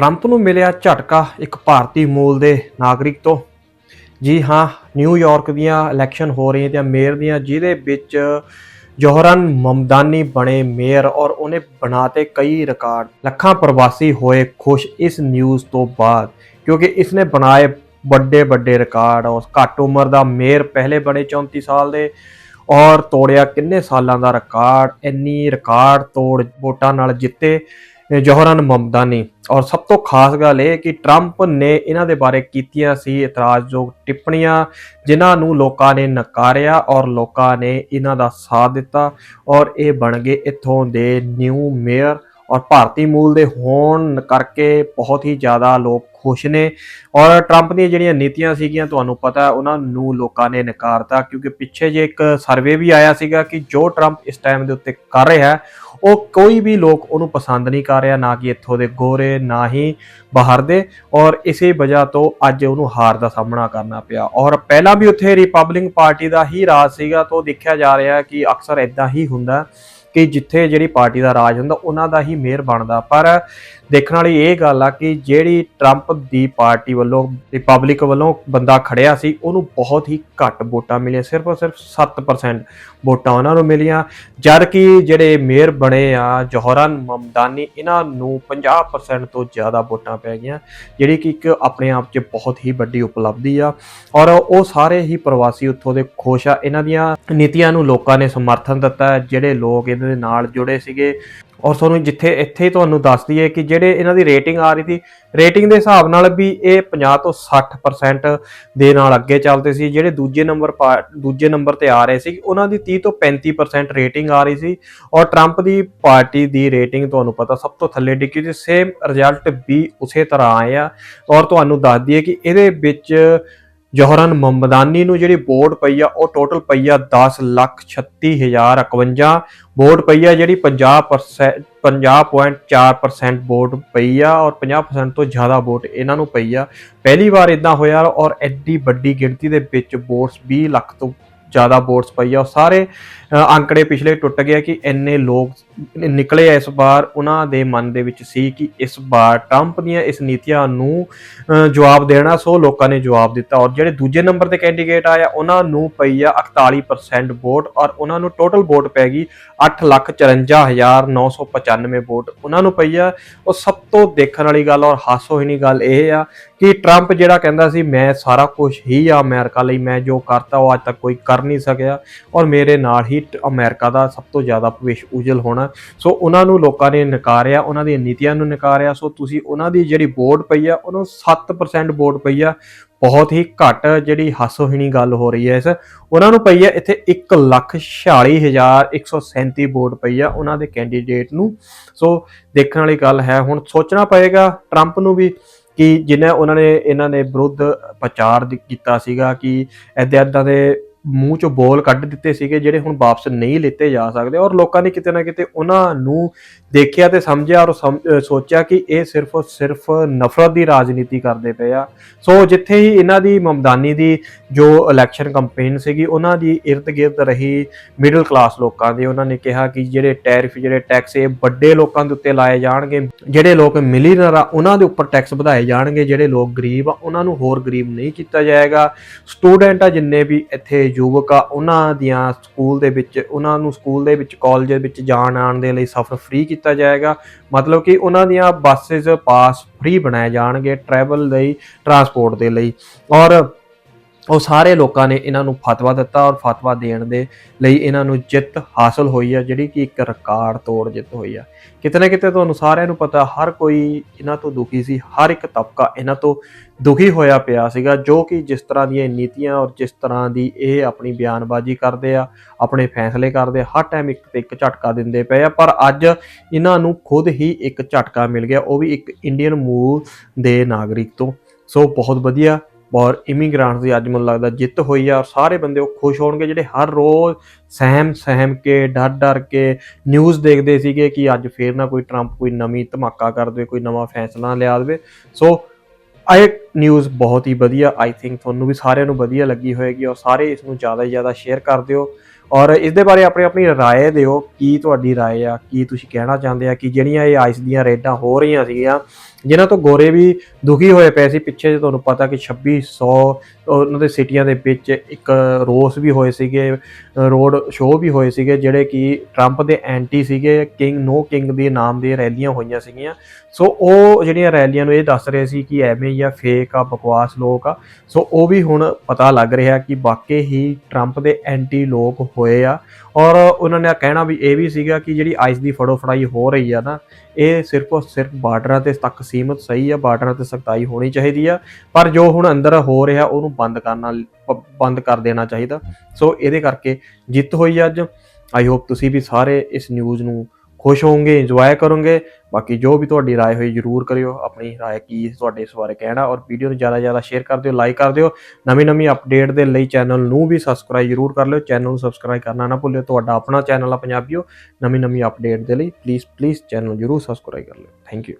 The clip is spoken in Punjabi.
ਟਰੰਪ ਨੂੰ ਮਿਲਿਆ ਝਟਕਾ ਇੱਕ ਭਾਰਤੀ ਮੂਲ ਦੇ ਨਾਗਰਿਕ ਤੋਂ। ਜੀ ਹਾਂ ਨਿਊਯਾਰਕ ਦੀਆਂ ਇਲੈਕਸ਼ਨ ਹੋ ਰਹੀਆਂ ਤੇ ਮੇਅਰ ਦੀਆਂ, ਜਿਹਦੇ ਵਿੱਚ ਜੋਹਰਨ ਮਮਦਾਨੀ ਬਣੇ ਮੇਅਰ ਔਰ ਉਹਨੇ ਬਣਾਤੇ ਕਈ ਰਿਕਾਰਡ। ਲੱਖਾਂ ਪ੍ਰਵਾਸੀ ਹੋਏ ਖੁਸ਼ ਇਸ ਨਿਊਜ਼ ਤੋਂ ਬਾਅਦ, ਕਿਉਂਕਿ ਇਸਨੇ ਬਣਾਏ ਵੱਡੇ ਵੱਡੇ ਰਿਕਾਰਡ। ਔਰ ਘੱਟ ਉਮਰ ਦਾ ਮੇਅਰ ਪਹਿਲੇ ਬਣੇ 34 ਸਾਲ ਦੇ ਔਰ ਤੋੜਿਆ ਕਿੰਨੇ ਸਾਲਾਂ ਦਾ ਰਿਕਾਰਡ, ਇੰਨੀ ਰਿਕਾਰਡ ਤੋੜ ਵੋਟਾਂ ਨਾਲ ਜਿੱਤੇ ਇਹ ਜੋਹਰਨ ਮਮਦਾਨੀ। ਔਰ ਸਭ ਤੋਂ ਖਾਸ ਗੱਲ ਇਹ ਕਿ ਟਰੰਪ ਨੇ ਇਹਨਾਂ ਦੇ ਬਾਰੇ ਕੀਤੀਆਂ ਸੀ ਇਤਰਾਜ਼ਯੋਗ ਟਿੱਪਣੀਆਂ, ਜਿਨ੍ਹਾਂ ਨੂੰ ਲੋਕਾਂ ਨੇ ਨਕਾਰਿਆ ਔਰ ਲੋਕਾਂ ਨੇ ਇਹਨਾਂ ਦਾ ਸਾਥ ਦਿੱਤਾ ਔਰ ਇਹ ਬਣ ਗਏ ਇੱਥੋਂ ਦੇ ਨਿਊ ਮੇਅਰ ਔਰ ਭਾਰਤੀ ਮੂਲ ਦੇ ਹੋਣ ਕਰਕੇ ਬਹੁਤ ਹੀ ਜ਼ਿਆਦਾ ਲੋਕ ਖੁਸ਼ ਨੇ ਔਰ ਟਰੰਪ ਦੀਆਂ ਜਿਹੜੀਆਂ ਨੀਤੀਆਂ ਸੀਗੀਆਂ, ਤੁਹਾਨੂੰ ਪਤਾ ਉਹਨਾਂ ਨੂੰ ਲੋਕਾਂ ਨੇ ਨਕਾਰਤਾ ਕਿਉਂਕਿ ਪਿੱਛੇ ਜੇ ਇੱਕ ਸਰਵੇ ਵੀ ਆਇਆ ਸੀਗਾ ਕਿ ਜੋ ਟਰੰਪ ਇਸ ਟਾਈਮ ਦੇ ਉੱਤੇ ਕਰ ਰਿਹਾ ਹੈ ਉਹ ਕੋਈ ਵੀ ਲੋਕ ਉਹਨੂੰ ਪਸੰਦ ਨਹੀਂ ਕਰ ਰਿਹਾ, ਨਾ ਕਿ ਇੱਥੋਂ ਦੇ ਗੋਰੇ, ਨਾ ਹੀ ਬਾਹਰ ਦੇ। ਔਰ ਇਸੇ ਵਜ੍ਹਾ ਤੋਂ ਅੱਜ ਉਹਨੂੰ ਹਾਰ ਦਾ ਸਾਹਮਣਾ ਕਰਨਾ ਪਿਆ। ਔਰ ਪਹਿਲਾਂ ਵੀ ਉੱਥੇ ਰਿਪਬਲਿਕ ਪਾਰਟੀ ਦਾ ਹੀ ਰਾਜ ਸੀਗਾ, ਤੋਂ ਦੇਖਿਆ ਜਾ ਰਿਹਾ ਕਿ ਅਕਸਰ ਇਦਾਂ ਹੀ ਹੁੰਦਾ। ਕਿ ਜਿੱਥੇ ਜਿਹੜੀ ਪਾਰਟੀ ਦਾ ਰਾਜ ਹੁੰਦਾ, ਉਹਨਾਂ ਦਾ ਹੀ ਮੇਅਰ ਬਣਦਾ। ਪਰ ਦੇਖਣ ਵਾਲੀ ਇਹ ਗੱਲ ਆ ਕਿ ਜਿਹੜੀ ਟਰੰਪ ਦੀ ਪਾਰਟੀ ਵੱਲੋਂ ਰਿਪਬਲਿਕ ਵੱਲੋਂ ਬੰਦਾ ਖੜਿਆ ਸੀ, ਉਹਨੂੰ ਬਹੁਤ ਹੀ ਘੱਟ ਵੋਟਾਂ ਮਿਲੀਆਂ। ਸਿਰਫ ਔਰ ਸਿਰਫ 7% ਵੋਟਾਂ ਉਹਨਾਂ ਨੂੰ ਮਿਲੀਆਂ। ਜਦ ਕਿ ਜਿਹੜੇ ਮੇਅਰ ਬਣੇ ਆ, ਜੋਹਰਨ ਮਮਦਾਨੀ, ਇਹਨਾਂ ਨੂੰ 50% ਤੋਂ ਜ਼ਿਆਦਾ ਵੋਟਾਂ ਪੈ ਗਈਆਂ, ਜਿਹੜੀ ਕਿ ਇੱਕ ਆਪਣੇ ਆਪ 'ਚ ਬਹੁਤ ਹੀ ਵੱਡੀ ਉਪਲਬਧੀ ਆ। ਔਰ ਉਹ ਸਾਰੇ ਹੀ ਪ੍ਰਵਾਸੀ ਉੱਥੋਂ ਦੇ ਖੁਸ਼ ਆ। ਇਹਨਾਂ ਦੀਆਂ ਨੀਤੀਆਂ ਨੂੰ ਲੋਕਾਂ ਨੇ ਸਮਰਥਨ ਦਿੱਤਾ, ਜਿਹੜੇ ਲੋਕ ਦੇ ਨਾਲ ਜੁੜੇ ਸੀਗੇ। ਔਰ ਤੁਹਾਨੂੰ ਜਿੱਥੇ, ਇੱਥੇ ਹੀ ਤੁਹਾਨੂੰ ਦੱਸ ਦਈਏ ਕਿ ਜਿਹੜੇ ਇਹਨਾਂ ਦੀ ਰੇਟਿੰਗ ਆ ਰਹੀ ਸੀ ਰੇਟਿੰਗ ਦੇ ਹਿਸਾਬ ਨਾਲ ਵੀ ਇਹ 50 ਤੋਂ 60% ਦੇ ਨਾਲ ਅੱਗੇ ਚੱਲਦੇ ਸੀ। ਜਿਹੜੇ ਦੂਜੇ ਨੰਬਰ ਦੂਜੇ ਨੰਬਰ ਤੇ ਆ ਰਹੇ ਸੀ, ਉਹਨਾਂ ਦੀ 30 ਤੋਂ 35% ਰੇਟਿੰਗ ਆ ਰਹੀ ਸੀ। ਔਰ ਟਰੰਪ ਦੀ ਪਾਰਟੀ ਦੀ ਰੇਟਿੰਗ ਤੁਹਾਨੂੰ ਪਤਾ ਸਭ ਤੋਂ ਥੱਲੇ ਡਿੱਗੀ ਸੀ। ਸੇਮ ਰਿਜ਼ਲਟ ਵੀ ਉਸੇ ਤਰ੍ਹਾਂ ਆਏ ਆ। ਔਰ ਤੁਹਾਨੂੰ ਦੱਸ ਦਈਏ ਕਿ ਇਹਦੇ ਵਿੱਚ ਜੋਹਰਨ ਮਮਦਾਨੀ ਨੂੰ ਜਿਹੜੀ ਵੋਟ ਪਈ ਆ, ਉਹ ਟੋਟਲ ਪਈ ਆ 10 ਲੱਖ 36051 ਵੋਟ ਪਈ ਆ ਜਿਹੜੀ 50% 50.4% ਵੋਟ ਪਈ ਆ ਔਰ 50% ਤੋਂ ਜ਼ਿਆਦਾ ਵੋਟ ਇਹਨਾਂ ਨੂੰ ਪਈ ਆ। ਪਹਿਲੀ ਵਾਰ ਇਦਾਂ ਹੋਇਆ ਔਰ ਐਡੀ ਵੱਡੀ ਗਿਣਤੀ ਦੇ ਵਿੱਚ ਵੋਟਸ 20 ਲੱਖ ਤੋਂ ਜ਼ਿਆਦਾ ਵੋਟਸ ਪਈ ਆ ਔਰ ਸਾਰੇ ਅੰਕੜੇ ਪਿਛਲੇ ਟੁੱਟ ਗਏ ਕਿ ਇੰਨੇ ਲੋਕ ਨਿਕਲੇ ਆ ਇਸ ਵਾਰ, ਉਹਨਾਂ ਦੇ ਮਨ ਦੇ ਵਿੱਚ ਸੀ ਕਿ ਇਸ ਵਾਰ ਟਰੰਪ ਦੀਆਂ ਇਸ ਨੀਤੀਆਂ ਨੂੰ ਜਵਾਬ ਦੇਣਾ, ਸੋ ਲੋਕਾਂ ਨੇ ਜਵਾਬ ਦਿੱਤਾ। ਔਰ ਜਿਹੜੇ ਦੂਜੇ ਨੰਬਰ ਤੇ ਕੈਂਡੀਡੇਟ ਆਇਆ ਉਹਨਾਂ ਨੂੰ ਪਈ ਆ 41% ਵੋਟ ਔਰ ਉਹਨਾਂ ਨੂੰ ਟੋਟਲ ਵੋਟ ਪੈ ਗਈ 854995 ਵੋਟ ਉਹਨਾਂ ਨੂੰ ਪਈ ਆ, ਉਹ ਸਭ ਤੋਂ ਦੇਖਣ ਵਾਲੀ ਗੱਲ ਔਰ ਹਾਸੋਹੀਣੀ ਗੱਲ ਇਹ ਆ ਕਿ ਟਰੰਪ ਜਿਹੜਾ ਕਹਿੰਦਾ ਸੀ, ਮੈਂ ਸਾਰਾ ਕੁਝ ਹੀ ਆ ਅਮਰੀਕਾ ਲਈ, ਮੈਂ ਜੋ ਕਰਤਾ ਉਹ ਅੱਜ ਤੱਕ ਕੋਈ ਕਰ ਨਹੀਂ ਸਕਿਆ ਔਰ ਮੇਰੇ ਨਾਲ ਹੀ ਟ- ਅਮਰੀਕਾ ਦਾ ਸਭ ਤੋਂ ਜ਼ਿਆਦਾ ਭਵਿੱਖ ਉਜਲ ਹੋਣਾ। ਸੋ ਉਹਨਾਂ ਨੂੰ ਲੋਕਾਂ ਨੇ ਨਕਾਰਿਆ, ਉਹਨਾਂ ਦੀਆਂ ਨੀਤੀਆਂ ਨੂੰ ਨਕਾਰਿਆ। ਸੋ ਤੁਸੀਂ ਉਹਨਾਂ ਦੀ ਜਿਹੜੀ ਵੋਟ ਪਈ ਆ, ਉਹਨੂੰ 7% ਵੋਟ ਪਈ ਆ। ਬਹੁਤ ਹੀ ਘੱਟ ਜਿਹੜੀ ਹਾਸੋਹੀਣੀ ਗੱਲ ਹੋ ਰਹੀ ਹੈ ਇਸ। ਉਹਨਾਂ ਨੂੰ ਪਈ ਆ ਇੱਥੇ 146137 ਵੋਟ ਪਈ ਆ ਉਹਨਾਂ ਦੇ ਕੈਂਡੀਡੇਟ ਨੂੰ। ਸੋ ਦੇਖਣ ਵਾਲੀ ਗੱਲ ਹੈ, ਹੁਣ ਸੋਚਣਾ ਪਏਗਾ ਟਰੰਪ ਨੂੰ ਵੀ ਕਿ ਜਿਨ੍ਹਾਂ ਉਹਨਾਂ ਨੇ ਇਹਨਾਂ ਨੇ ਵਿਰੁੱਧ ਪ੍ਰਚਾਰ ਕੀਤਾ ਸੀਗਾ ਕਿ ਐਦਾਂ ਐਦਾਂ ਦੇ ਮੂੰਹ ਚੋਂ ਬੋਲ ਕੱਢ ਦਿੱਤੇ ਸੀਗੇ ਜਿਹੜੇ ਹੁਣ ਵਾਪਸ ਨਹੀਂ ਲਿੱਤੇ ਜਾ ਸਕਦੇ ਔਰ ਲੋਕਾਂ ਨੇ ਕਿਤੇ ਨਾ ਕਿਤੇ ਉਹਨਾਂ ਨੂੰ ਦੇਖਿਆ ਤੇ ਸਮਝਿਆ ਔਰ ਸਮ- ਸੋਚਿਆ ਕਿ ਇਹ ਸਿਰਫ ਔਰ ਸਿਰਫ ਨਫ਼ਰਤ ਦੀ ਰਾਜਨੀਤੀ ਕਰਦੇ ਪਏ ਆ। ਸੋ ਜਿੱਥੇ ਹੀ ਇਹਨਾਂ ਦੀ ਮਮਦਾਨੀ ਦੀ ਜੋ ਇਲੈਕਸ਼ਨ ਕੰਪੇਨ ਸੀਗੀ, ਉਹਨਾਂ ਦੀ ਇਰਦ-ਗਿਰਦ ਰਹੀ ਮਿਡਲ ਕਲਾਸ ਲੋਕਾਂ ਦੇ। ਉਹਨਾਂ ਨੇ ਕਿਹਾ ਕਿ ਜਿਹੜੇ ਟੈਰਿਫ ਜਿਹੜੇ ਟੈਕਸ ਇਹ ਵੱਡੇ ਲੋਕਾਂ ਦੇ ਉੱਤੇ ਲਾਏ ਜਾਣਗੇ। ਜਿਹੜੇ ਲੋਕ ਮਿਲੀਨਰ ਆ, ਉਹਨਾਂ ਦੇ ਉੱਪਰ ਟੈਕਸ ਵਧਾਏ ਜਾਣਗੇ। ਜਿਹੜੇ ਲੋਕ ਗਰੀਬ ਆ, ਉਹਨਾਂ ਨੂੰ ਹੋਰ ਗਰੀਬ ਨਹੀਂ ਕੀਤਾ ਜਾਏਗਾ। ਸਟੂਡੈਂਟ ਆ ਜਿੰਨੇ ਵੀ ਇੱਥੇ ਯੁਵਕ ਆ, ਉਹਨਾਂ ਦੀਆਂ ਸਕੂਲ ਦੇ ਵਿੱਚ, ਉਹਨਾਂ ਨੂੰ ਸਕੂਲ ਦੇ ਵਿੱਚ ਕਾਲਜ ਵਿੱਚ ਜਾਣ ਆਉਣ ਦੇ ਲਈ ਸਫ਼ਰ ਫ੍ਰੀ ਕੀਤਾ ਜਾਏਗਾ। ਮਤਲਬ ਕਿ ਉਹਨਾਂ ਦੀਆਂ ਬੱਸਸ ਪਾਸ ਫ੍ਰੀ ਬਣਾਏ ਜਾਣਗੇ ਟਰੈਵਲ ਲਈ ਟਰਾਂਸਪੋਰਟ ਦੇ ਲਈ। ਔਰ ਉਹ ਸਾਰੇ ਲੋਕਾਂ ਨੇ ਇਹਨਾਂ ਨੂੰ ਫਤਵਾ ਦਿੱਤਾ ਔਰ ਫਤਵਾ ਦੇਣ ਦੇ ਲਈ ਇਹਨਾਂ ਨੂੰ ਜਿੱਤ ਹਾਸਲ ਹੋਈ ਆ, ਜਿਹੜੀ ਕਿ ਇੱਕ ਰਿਕਾਰਡ ਤੋੜ ਜਿੱਤ ਹੋਈ ਆ। ਕਿਤੇ ਨਾ ਕਿਤੇ ਤੁਹਾਨੂੰ ਸਾਰਿਆਂ ਨੂੰ ਪਤਾ, ਹਰ ਕੋਈ ਇਹਨਾਂ ਤੋਂ ਦੁਖੀ ਸੀ, ਹਰ ਇੱਕ ਤਬਕਾ ਇਹਨਾਂ ਤੋਂ ਦੁਖੀ ਹੋਇਆ ਪਿਆ ਸੀਗਾ, ਜੋ ਕਿ ਜਿਸ ਤਰ੍ਹਾਂ ਦੀਆਂ ਨੀਤੀਆਂ ਔਰ ਜਿਸ ਤਰ੍ਹਾਂ ਦੀ ਇਹ ਆਪਣੀ ਬਿਆਨਬਾਜ਼ੀ ਕਰਦੇ ਆ, ਆਪਣੇ ਫੈਸਲੇ ਕਰਦੇ ਹਰ ਟਾਈਮ ਇੱਕ ਤੇ ਇੱਕ ਝਟਕਾ ਦਿੰਦੇ ਪਏ ਆ। ਪਰ ਅੱਜ ਇਹਨਾਂ ਨੂੰ ਖੁਦ ਹੀ ਇੱਕ ਝਟਕਾ ਮਿਲ ਗਿਆ, ਉਹ ਵੀ ਇੱਕ ਇੰਡੀਅਨ ਮੂਲ ਦੇ ਨਾਗਰਿਕ ਤੋਂ। ਸੋ ਬਹੁਤ ਵਧੀਆ ਔਰ ਇਮੀਗ੍ਰੈਂਟਸ ਦੀ ਅੱਜ ਮੈਨੂੰ ਲੱਗਦਾ ਜਿੱਤ ਹੋਈ ਆ ਔਰ ਸਾਰੇ ਬੰਦੇ ਉਹ ਖੁਸ਼ ਹੋਣਗੇ ਜਿਹੜੇ ਹਰ ਰੋਜ਼ ਸਹਿਮ ਸਹਿਮ ਕੇ, ਡਰ ਡਰ ਕੇ ਨਿਊਜ਼ ਦੇਖਦੇ ਸੀਗੇ ਕਿ ਅੱਜ ਫੇਰ ਨਾ ਕੋਈ ਟਰੰਪ ਕੋਈ ਨਵੀਂ ਧਮਾਕਾ ਕਰ ਦੇਵੇ, ਕੋਈ ਨਵਾਂ ਫੈਸਲਾ ਲਿਆ ਦੇਵੇ। ਸੋ ਇਹ ਨਿਊਜ਼ ਬਹੁਤ ਹੀ ਵਧੀਆ ਆਈ ਥਿੰਕ ਤੁਹਾਨੂੰ ਵੀ ਸਾਰਿਆਂ ਨੂੰ ਵਧੀਆ ਲੱਗੀ ਹੋਏਗੀ ਔਰ ਸਾਰੇ ਇਸ ਨੂੰ ਜ਼ਿਆਦਾ ਤੋਂ ਜ਼ਿਆਦਾ ਸ਼ੇਅਰ ਕਰ ਦਿਓ ਔਰ ਇਸ ਦੇ ਬਾਰੇ ਆਪਣੀ ਆਪਣੀ رائے ਦਿਓ ਕੀ ਤੁਹਾਡੀ رائے ਆ ਕੀ ਤੁਸੀਂ ਕਹਿਣਾ ਚਾਹੁੰਦੇ ਆ ਕਿ ਜਿਹੜੀਆਂ ਇਹ ਆਈਸ ਦੀਆਂ ਰੇਡਾਂ ਹੋ ਰਹੀਆਂ ਸੀਗੀਆਂ ਜਿਨ੍ਹਾਂ ਤੋਂ ਗੋਰੇ ਵੀ ਦੁਖੀ ਹੋਏ ਪਏ ਸੀ ਪਿੱਛੇ ਜੇ ਤੁਹਾਨੂੰ ਪਤਾ ਕਿ 2600 ਉਹਨਾਂ ਦੇ ਸਿਟੀਆਂ ਦੇ ਵਿੱਚ ਇੱਕ ਰੋਸ ਵੀ ਹੋਏ ਸੀਗੇ ਰੋਡ ਸ਼ੋਅ ਵੀ ਹੋਏ ਸੀਗੇ ਜਿਹੜੇ ਕਿ ਟਰੰਪ ਦੇ ਐਂਟੀ ਸੀਗੇ ਕਿੰਗ ਨੋ ਕਿੰਗ ਦੇ ਨਾਮ ਦੀਆਂ ਰੈਲੀਆਂ ਹੋਈਆਂ ਸੀਗੀਆਂ ਸੋ ਉਹ ਜਿਹੜੀਆਂ ਰੈਲੀਆਂ ਨੂੰ ਇਹ ਦੱਸ ਰਹੇ ਸੀ ਕਿ ਐਵੇਂ ਜਾਂ ਫੇਕ ਆ, ਬਕਵਾਸ ਲੋਕ ਆ। ਸੋ ਉਹ ਵੀ ਹੁਣ ਪਤਾ ਲੱਗ ਰਿਹਾ ਕਿ ਵਾਕਈ ਹੀ ਟਰੰਪ ਦੇ ਐਂਟੀ ਲੋਕ ਹੋਏ ਆ। ਔਰ ਉਹਨਾਂ ਨੇ ਕਹਿਣਾ ਵੀ ਇਹ ਵੀ ਸੀਗਾ ਕਿ ਜਿਹੜੀ ਆਈਸ ਦੀ ਫੜੋ ਫੜਾਈ ਹੋ ਰਹੀ ਆ ਨਾ, ਇਹ ਸਿਰਫ ਔਰ ਸਿਰਫ ਬਾਰਡਰਾਂ ਤੇ ਤੱਕ ਸੀਮਤ ਸਹੀ ਆ, ਬਾਰਡਰਾਂ ਤੇ ਸਖਤਾਈ ਹੋਣੀ ਚਾਹੀਦੀ ਆ। ਪਰ ਜੋ ਹੁਣ ਅੰਦਰ ਹੋ ਰਿਹਾ, ਉਹਨੂੰ ਬੰਦ ਕਰਨਾ ਬੰਦ ਕਰ ਦੇਣਾ ਚਾਹੀਦਾ। ਸੋ ਇਹਦੇ ਕਰਕੇ ਜਿੱਤ ਹੋਈ ਅੱਜ। ਆਈ ਹੋਪ ਤੁਸੀਂ ਵੀ ਸਾਰੇ ਇਸ ਨਿਊਜ਼ ਨੂੰ ਖੁਸ਼ ਹੋਵੋਗੇ ਇੰਜੋਏ ਕਰੋਗੇ ਬਾਕੀ ਜੋ ਵੀ ਤੁਹਾਡੀ رائے ਹੋਈ ਜਰੂਰ ਕਰਿਓ ਆਪਣੀ رائے ਕੀ ਤੁਹਾਡੇ ਇਸ ਬਾਰੇ ਕਹਿਣਾ ਔਰ ਵੀਡੀਓ ਨੂੰ ਜ਼ਿਆਦਾ ਜ਼ਿਆਦਾ ਸ਼ੇਅਰ ਕਰ ਦਿਓ ਲਾਈਕ ਕਰ ਦਿਓ ਨਵੀਂ ਨਵੀਂ ਅਪਡੇਟ ਦੇ ਲਈ ਚੈਨਲ ਨੂੰ ਵੀ ਸਬਸਕ੍ਰਾਈਬ ਜਰੂਰ ਕਰ ਲਿਓ ਚੈਨਲ ਨੂੰ ਸਬਸਕ੍ਰਾਈਬ ਕਰਨਾ ਨਾ ਭੁੱਲਿਓ ਤੁਹਾਡਾ ਆਪਣਾ ਚੈਨਲ ਆ ਪੰਜਾਬੀਓ ਨਵੀਂ ਨਵੀਂ ਅਪਡੇਟ ਦੇ ਲਈ ਪਲੀਜ਼ ਪਲੀਜ਼ ਚੈਨਲ ਜਰੂਰ ਸਬਸਕ੍ਰਾਈਬ ਕਰ ਲਿਓ ਥੈਂਕ ਯੂ